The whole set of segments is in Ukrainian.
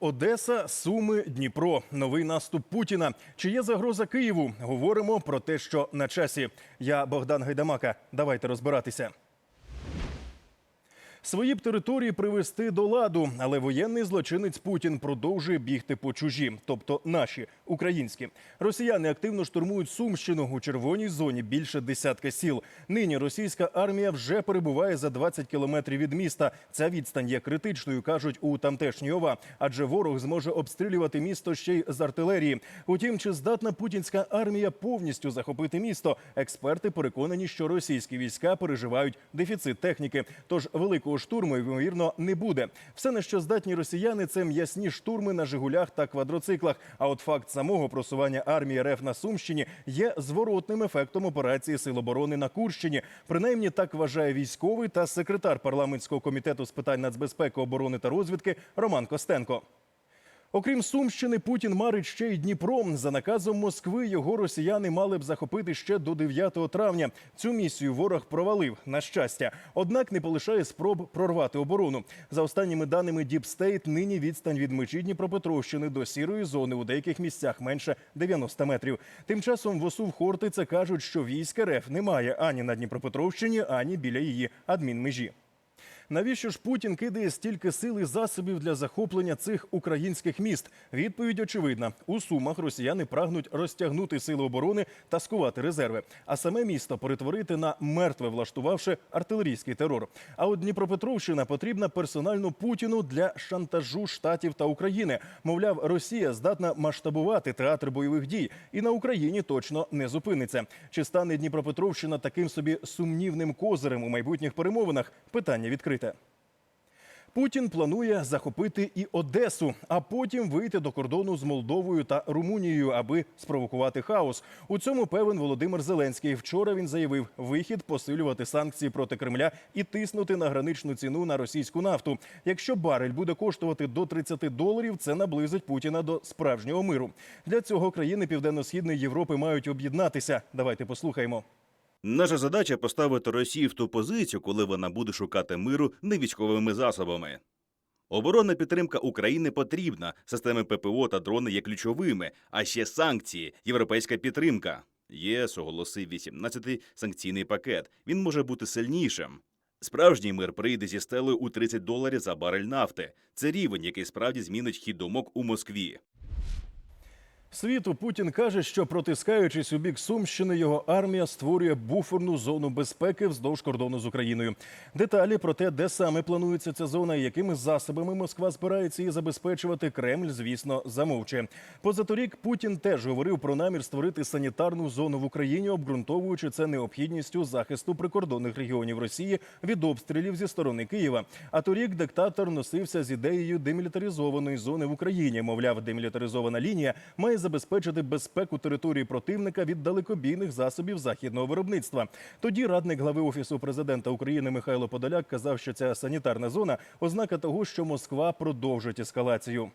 Одеса, Суми, Дніпро. Новий наступ Путіна. Чи є загроза Києву? Говоримо про те, що на часі. Я Богдан Гайдамака. Давайте розбиратися. Свої б території привести до ладу, але воєнний злочинець Путін продовжує бігти по чужі, тобто наші українські. Росіяни активно штурмують Сумщину у червоній зоні більше десятка сіл. Нині російська армія вже перебуває за 20 кілометрів від міста. Ця відстань є критичною, кажуть у тамтешній ОВА, адже ворог зможе обстрілювати місто ще й з артилерії. Утім, чи здатна путінська армія повністю захопити місто? Експерти переконані, що російські війська переживають дефіцит техніки. Тож великого штурму ймовірно не буде. Все на що здатні росіяни це м'ясні штурми на Жигулях та квадроциклах. А от факт самого просування армії РФ на Сумщині є зворотним ефектом операції Сил оборони на Курщині. Принаймні так вважає військовий та секретар парламентського комітету з питань нацбезпеки, оборони та розвідки Роман Костенко. Окрім Сумщини, Путін марить ще й Дніпро. За наказом Москви його росіяни мали б захопити ще до 9 травня. Цю місію ворог провалив на щастя. Однак не полишає спроб прорвати оборону. За останніми даними Діпстейт, нині відстань від межі Дніпропетровщини до сірої зони у деяких місцях менше 90 метрів. Тим часом в ОСУ в Хортиця кажуть, що військ РФ немає ані на Дніпропетровщині, ані біля її адмінмежі. Навіщо ж Путін кидає стільки сил і засобів для захоплення цих українських міст? Відповідь очевидна: у сумах росіяни прагнуть розтягнути сили оборони та скувати резерви, а саме місто перетворити на мертве, влаштувавши артилерійський терор. А от Дніпропетровщина потрібна персонально Путіну для шантажу штатів та України. Мовляв, Росія здатна масштабувати театр бойових дій, і на Україні точно не зупиниться. Чи стане Дніпропетровщина таким собі сумнівним козирем у майбутніх перемовинах? Питання відкрите. Путін планує захопити і Одесу, а потім вийти до кордону з Молдовою та Румунією, аби спровокувати хаос. У цьому певен Володимир Зеленський. Вчора він заявив вихід посилювати санкції проти Кремля і тиснути на граничну ціну на російську нафту. Якщо барель буде коштувати до 30 доларів, це наблизить Путіна до справжнього миру. Для цього країни Південно-східної Європи мають об'єднатися. Давайте послухаємо. Наша задача поставити Росію в ту позицію, коли вона буде шукати миру не військовими засобами. Оборонна підтримка України потрібна. Системи ППО та дрони є ключовими, а ще санкції, європейська підтримка. ЄС оголосив 18-й санкційний пакет. Він може бути сильнішим. Справжній мир прийде зі стелею у 30 доларів за барель нафти. Це рівень, який справді змінить хід думок у Москві. Світу Путін каже, що протискаючись у бік Сумщини, його армія створює буферну зону безпеки вздовж кордону з Україною. Деталі про те, де саме планується ця зона і якими засобами Москва збирається її забезпечувати, Кремль, звісно, замовчує. Позаторік Путін теж говорив про намір створити санітарну зону в Україні, обґрунтовуючи це необхідністю захисту прикордонних регіонів Росії від обстрілів зі сторони Києва. А торік диктатор носився з ідеєю демілітаризованої зони в Україні. Мовляв, демілітаризована лінія має забезпечити безпеку території противника від далекобійних засобів західного виробництва. Тоді радник глави офісу президента України Михайло Подоляк казав, що ця санітарна зона ознака того, що Москва продовжить ескалацію.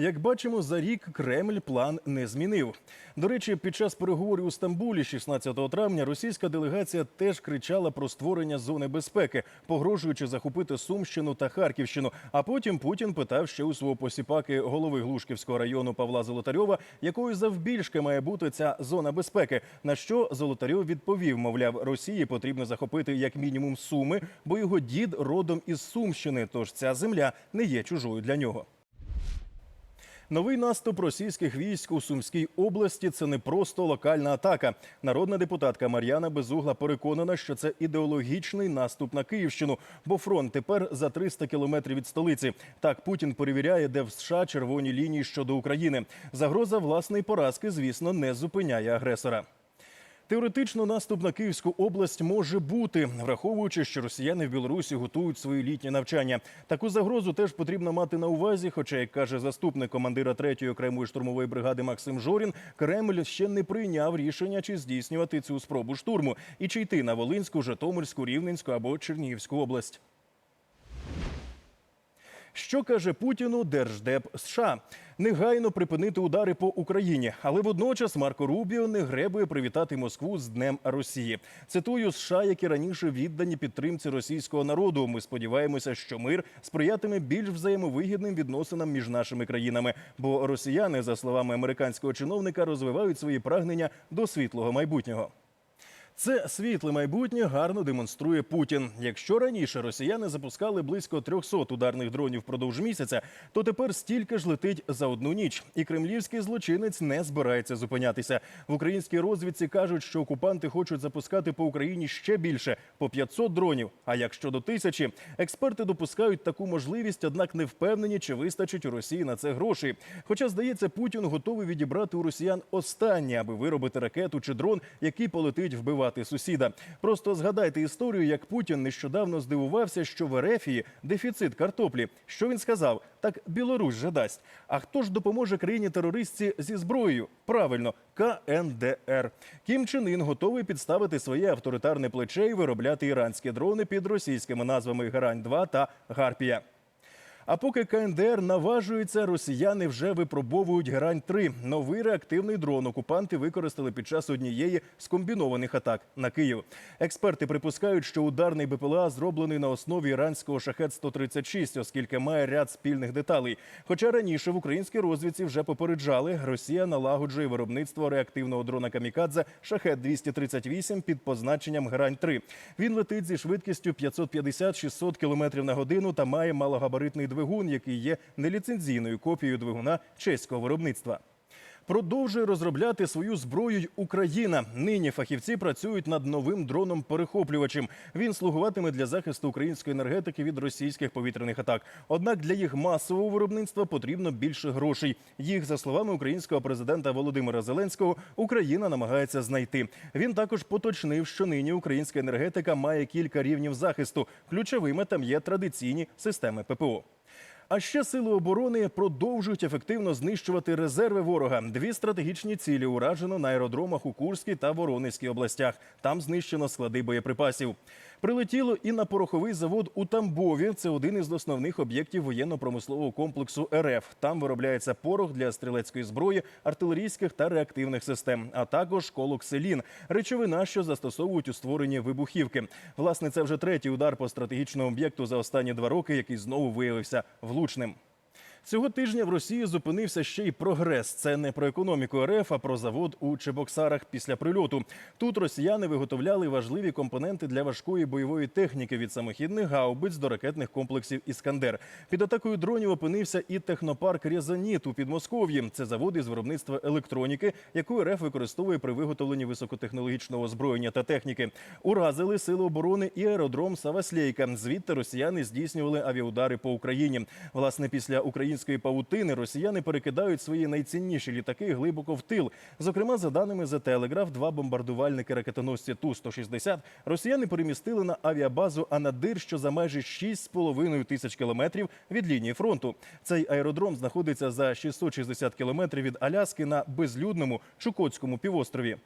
Як бачимо, за рік Кремль план не змінив. До речі, під час переговорів у Стамбулі 16 травня російська делегація теж кричала про створення зони безпеки, погрожуючи захопити Сумщину та Харківщину. А потім Путін питав ще у свого посіпаки голови Глушківського району Павла Золотарьова, якою завбільшки має бути ця зона безпеки. На що Золотарьов відповів: мовляв, Росії потрібно захопити як мінімум Суми, бо його дід родом із Сумщини. Тож ця земля не є чужою для нього. Новий наступ російських військ у Сумській області це не просто локальна атака. Народна депутатка Мар'яна Безугла переконана, що це ідеологічний наступ на Київщину, бо фронт тепер за 300 кілометрів від столиці. Так Путін перевіряє, де в США червоні лінії щодо України. Загроза власної поразки, звісно, не зупиняє агресора. Теоретично наступ на Київську область може бути, враховуючи, що росіяни в Білорусі готують свої літні навчання. Таку загрозу теж потрібно мати на увазі. Хоча, як каже заступник командира 3-ї окремої штурмової бригади Максим Жорін, Кремль ще не прийняв рішення, чи здійснювати цю спробу штурму і чи йти на Волинську, Житомирську, Рівненську або Чернігівську область. Що каже Путіну Держдеп США? Негайно припинити удари по Україні, але водночас Марко Рубіо не гребує привітати Москву з Днем Росії. Цитую США, які раніше віддані підтримці російського народу. Ми сподіваємося, що мир сприятиме більш взаємовигідним відносинам між нашими країнами. Бо росіяни, за словами американського чиновника, розвивають свої прагнення до світлого майбутнього. Це світле майбутнє гарно демонструє Путін. Якщо раніше росіяни запускали близько 300 ударних дронів впродовж місяця, то тепер стільки ж летить за одну ніч. І кремлівський злочинець не збирається зупинятися. В українській розвідці кажуть, що окупанти хочуть запускати по Україні ще більше по 500 дронів. А як щодо тисячі, експерти допускають таку можливість, однак не впевнені, чи вистачить у Росії на це грошей. Хоча здається, Путін готовий відібрати у росіян останнє, аби виробити ракету чи дрон, який полетить вбивати сусіда. Просто згадайте історію, як Путін нещодавно здивувався, що в Ерефії дефіцит картоплі. Що він сказав? Так Білорусь же дасть. А хто ж допоможе країні терористці зі зброєю? Правильно, КНДР. Кім Чен Ін готовий підставити своє авторитарне плече і виробляти іранські дрони під російськими назвами Грань 2 та Гарпія. А поки КНДР наважується, росіяни вже випробовують грань 3 Новий реактивний дрон окупанти використали під час однієї з комбінованих атак на Київ. Експерти припускають, що ударний БПЛА зроблений на основі іранського шахет 136 оскільки має ряд спільних деталей. Хоча раніше в українській розвідці вже попереджали, Росія налагоджує виробництво реактивного дрона Камікадзе шахет 238 під позначенням грань 3 Він летить зі швидкістю 550-600 км на годину та має малогабаритний двигун, який є неліцензійною копією двигуна чеського виробництва. Продовжує розробляти свою зброю й Україна. Нині фахівці працюють над новим дроном-перехоплювачем. Він слугуватиме для захисту української енергетики від російських повітряних атак. Однак для їх масового виробництва потрібно більше грошей. Їх, за словами українського президента Володимира Зеленського, Україна намагається знайти. Він також поточнив, що нині українська енергетика має кілька рівнів захисту. Ключовими там є традиційні системи ППО. А ще сили оборони продовжують ефективно знищувати резерви ворога. Дві стратегічні цілі уражено на аеродромах у Курській та Воронезькій областях. Там знищено склади боєприпасів. Прилетіло і на пороховий завод у Тамбові. Це один із основних об'єктів воєнно-промислового комплексу РФ. Там виробляється порох для стрілецької зброї, артилерійських та реактивних систем, а також колокселін – речовина, що застосовують у створенні вибухівки. Власне, це вже третій удар по стратегічному об'єкту за останні два роки, який знову виявився влучним. Цього тижня в Росії зупинився ще й прогрес. Це не про економіку РФ, а про завод у Чебоксарах після прильоту. Тут росіяни виготовляли важливі компоненти для важкої бойової техніки від самохідних гаубиць до ракетних комплексів Іскандер. Під атакою дронів опинився і технопарк Рязаніт у Підмосков'ї. Це завод із виробництва електроніки, яку РФ використовує при виготовленні високотехнологічного озброєння та техніки. Уразили сили оборони і аеродром Саваслейка. Звідти росіяни здійснювали авіаудари по Україні. Власне, після української павутини росіяни перекидають свої найцінніші літаки глибоко в тил. Зокрема, за даними The Telegraph, два бомбардувальники ракетоносці Ту-160 росіяни перемістили на авіабазу Анадир, що за майже 6,5 тисяч кілометрів від лінії фронту. Цей аеродром знаходиться за 660 кілометрів від Аляски на безлюдному Чукотському півострові.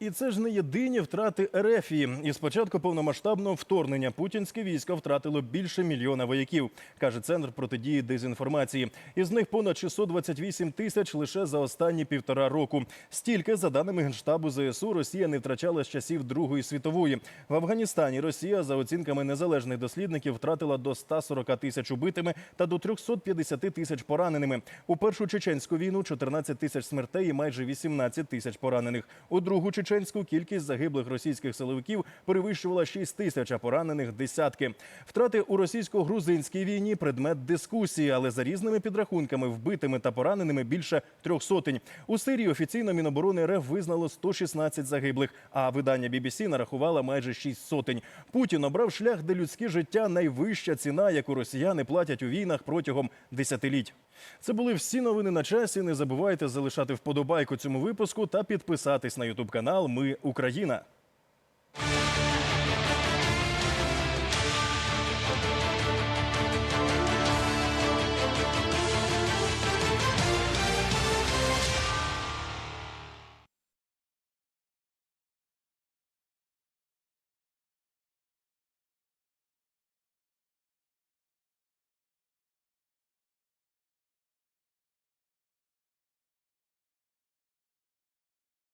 І це ж не єдині втрати Ерефії. І з початку повномасштабного вторгнення путінське військо втратило більше мільйона вояків, каже центр протидії дезінформації. Із них понад 628 тисяч лише за останні півтора року. Стільки, за даними генштабу ЗСУ, Росія не втрачала з часів Другої світової. В Афганістані Росія, за оцінками незалежних дослідників, втратила до 140 тисяч убитими та до 350 тисяч пораненими. У першу чеченську війну 14 тисяч смертей і майже 18 тисяч поранених. У другу чеченську кількість загиблих російських силовиків перевищувала 6 тисяч, а поранених десятки. Втрати у російсько-грузинській війні предмет дискусії, але за різними підрахунками вбитими та пораненими більше трьох сотень. У Сирії офіційно Міноборони РФ визнало 116 загиблих, а видання BBC нарахувало майже 6 сотень. Путін обрав шлях, де людське життя найвища ціна, яку росіяни платять у війнах протягом десятиліть. Це були всі новини на часі. Не забувайте залишати вподобайку цьому випуску та підписатись на Ютуб канал Ми Україна.